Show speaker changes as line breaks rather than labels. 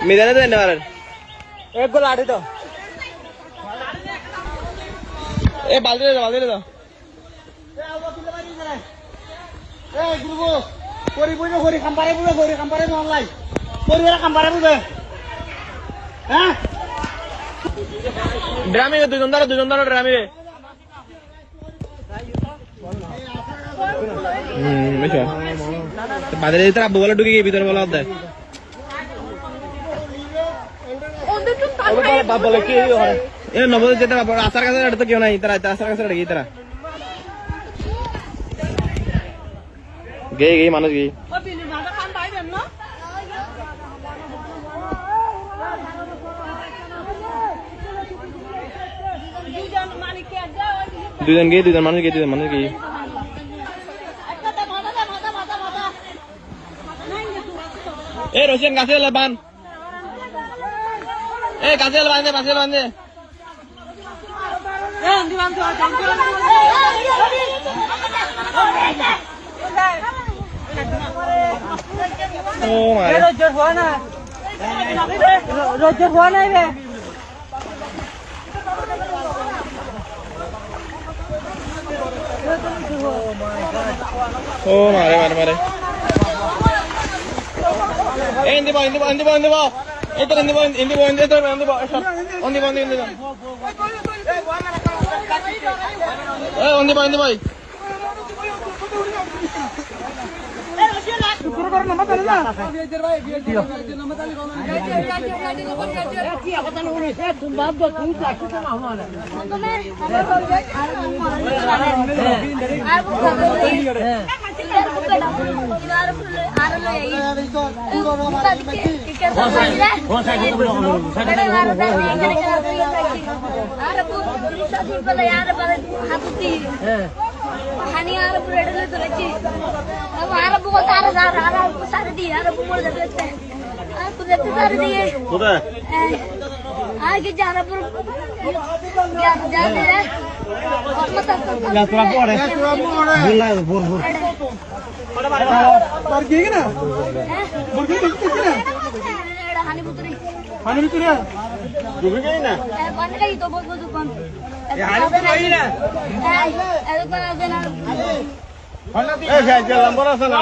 মিজানে দেন পারেন
এক গোল আড়ি তো
এ বালতি দাও বালতি দাও।
এই গুরু করি বুঝে করি খাম্পারে বুঝে করি খাম্পারে নলাই করি এরা খাম্পারে বুঝে। হ্যাঁ?
ড্রামে দুজন ধরো দুজন ধরো ড্রামে হুম বুঝছ? বাজারে আব্বু বলে ঢুকে গিয়ে ভিতরে বলা দেয়
বাপ বলে কি হয়
এ নবদ যেতে আসার কাছে তো কেউ নাই তারা আসার কাছে তারা। গেই গেই মানুষ গেই। দুজন গেই দুজন মানুষ গেই দুজন মানুষ গেই। এ রোশন গাছে বান। এ গাছে বান্ধে গাছে বান্ধে। ও মারে
রোজর হওয়া না রোজর হওয়া নাই রে।
ও মারে মারে মারে। এ ইন্দি বো ইন্দি বো ইন্দি বো ইন্দি বো এতর ইন্দি বো ইন্দি বো ইন্দি এতর ইন্দি বো ইন্দি বো ইন্দি বো এ ইন্দি hani
Arap redele dolachi अब Arap को तारा जा रहा Arap को सारे दी Arap को बोल देते हैं Arap को देते सारे दिए खुदा आगे जा रहा पर क्या जाते हैं
यात्रा बोर्ड है यात्रा
बोर्ड है
बोल बोल ಬರ್ಗೀಗನ ಬರ್ಗಿ ನಿಂತಿದ್ದೀನ ಹಾನಿ
ಬಿತ್ತರಿ ಹಾನಿ ಬಿತ್ತರಿ ದುಬಿಗೇನ ಬಂದ ಕೈ
ತಗೋಬಹುದು ಬಂದ ಹಾನಿ
ಬಿತ್ತರಿ ಅದಕ್ಕೆ
ನಾನು ಅದನ್ನ ಏ ಜಲ್ಲ ಬರಸನ